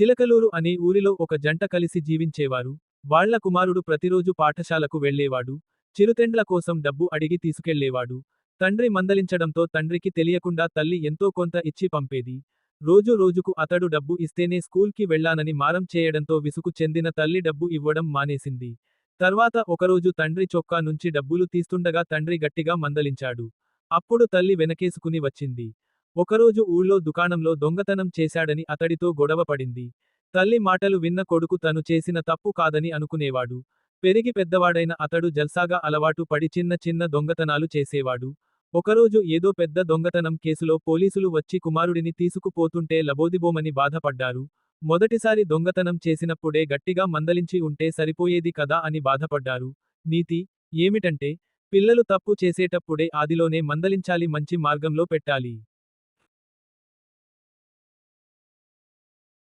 చిలకలూరు అనే ఊరిలో ఒక జంట కలిసి జీవించేవారు. వాళ్ళ కుమారుడు ప్రతిరోజు పాఠశాలకు వెళ్ళేవాడు చిరుతెండ్ల కోసం డబ్బు అడిగి తీసుకెళ్ళేవాడు. తండ్రి మందలించడంతో తండ్రికి తెలియకుండా తల్లి ఎంతో కొంత ఇచ్చి పంపేది. రోజు రోజుకు అతడు డబ్బు ఇస్తేనే స్కూల్కి వెళ్ళానని మారం చేయడంతో విసుగు చెందిన తల్లి డబ్బు ఇవ్వడం మానేసింది. తర్వాత ఒకరోజు తండ్రి చొక్కా నుంచి డబ్బులు తీస్తుండగా తండ్రి గట్టిగా మందలించాడు. అప్పుడు తల్లి వెనకేసుకుని వచ్చింది. ఒకరోజు ఊళ్ళో దుకాణంలో దొంగతనం చేశాడని అతడితో గొడవ పడింది. తల్లి మాటలు విన్న కొడుకు తను చేసిన తప్పు కాదని అనుకునేవాడు. పెరిగి పెద్దవాడైన అతడు జల్సాగా అలవాటు పడి చిన్న చిన్న దొంగతనాలు చేసేవాడు. ఒకరోజు ఏదో పెద్ద దొంగతనం కేసులో పోలీసులు వచ్చి కుమారుడిని తీసుకుపోతుంటే లబోదిబోమని బాధపడ్డారు. మొదటిసారి దొంగతనం చేసినప్పుడే గట్టిగా మందలించి ఉంటే సరిపోయేది కదా అని బాధపడ్డారు. నీతి ఏమిటంటే పిల్లలు తప్పు చేసేటప్పుడే ఆదిలోనే మందలించాలి మంచి మార్గంలో పెట్టాలి.